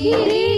ঘিরে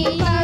నీ కరుణా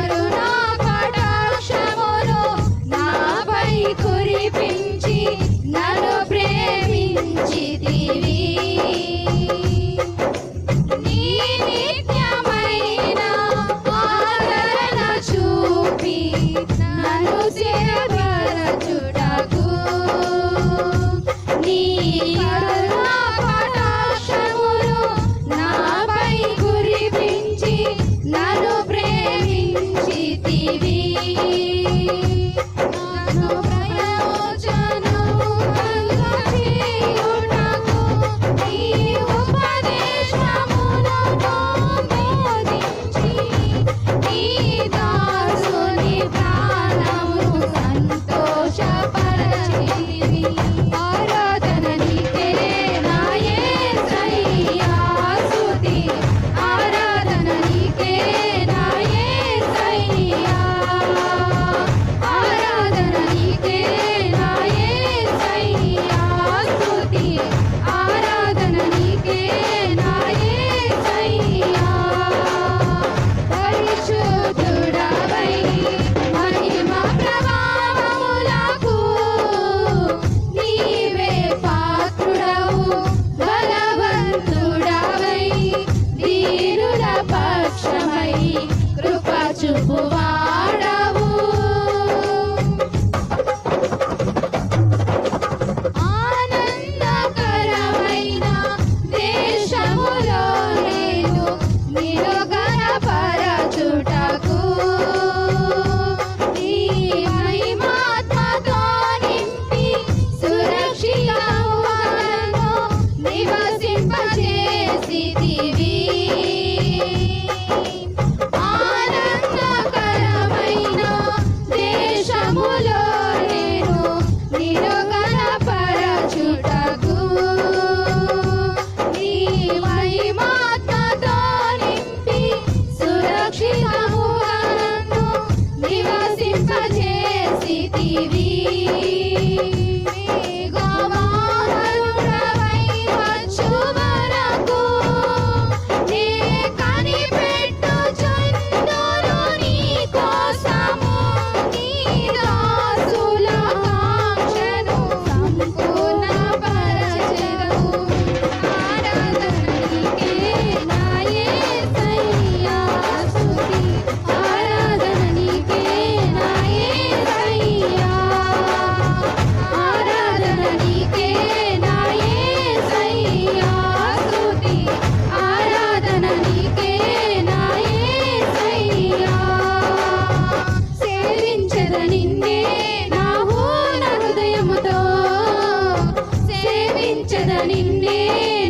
నిన్నే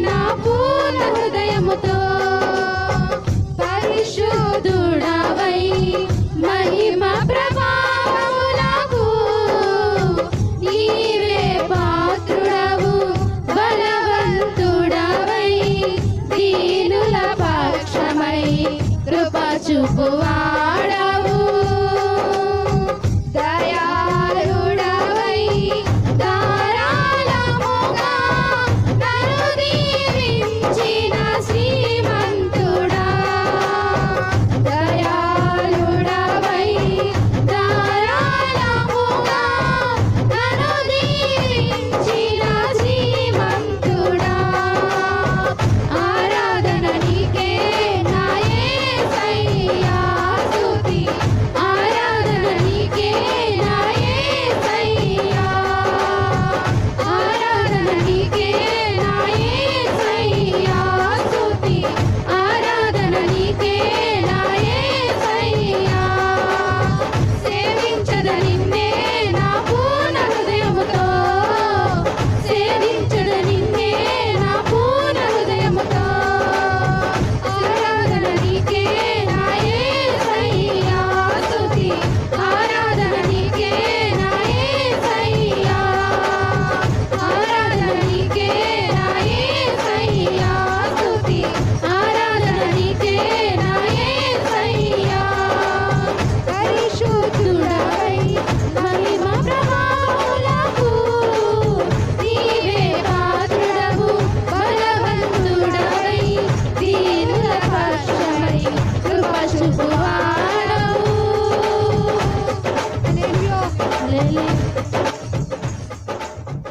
నా పూర్ణ హృదయముతో పరిశుద్ధుడవై మహిమ ప్రభావములకు నీవే పాత్రుడవు బలవంతుడవై దీనుల పక్షమై కృప చూపువా.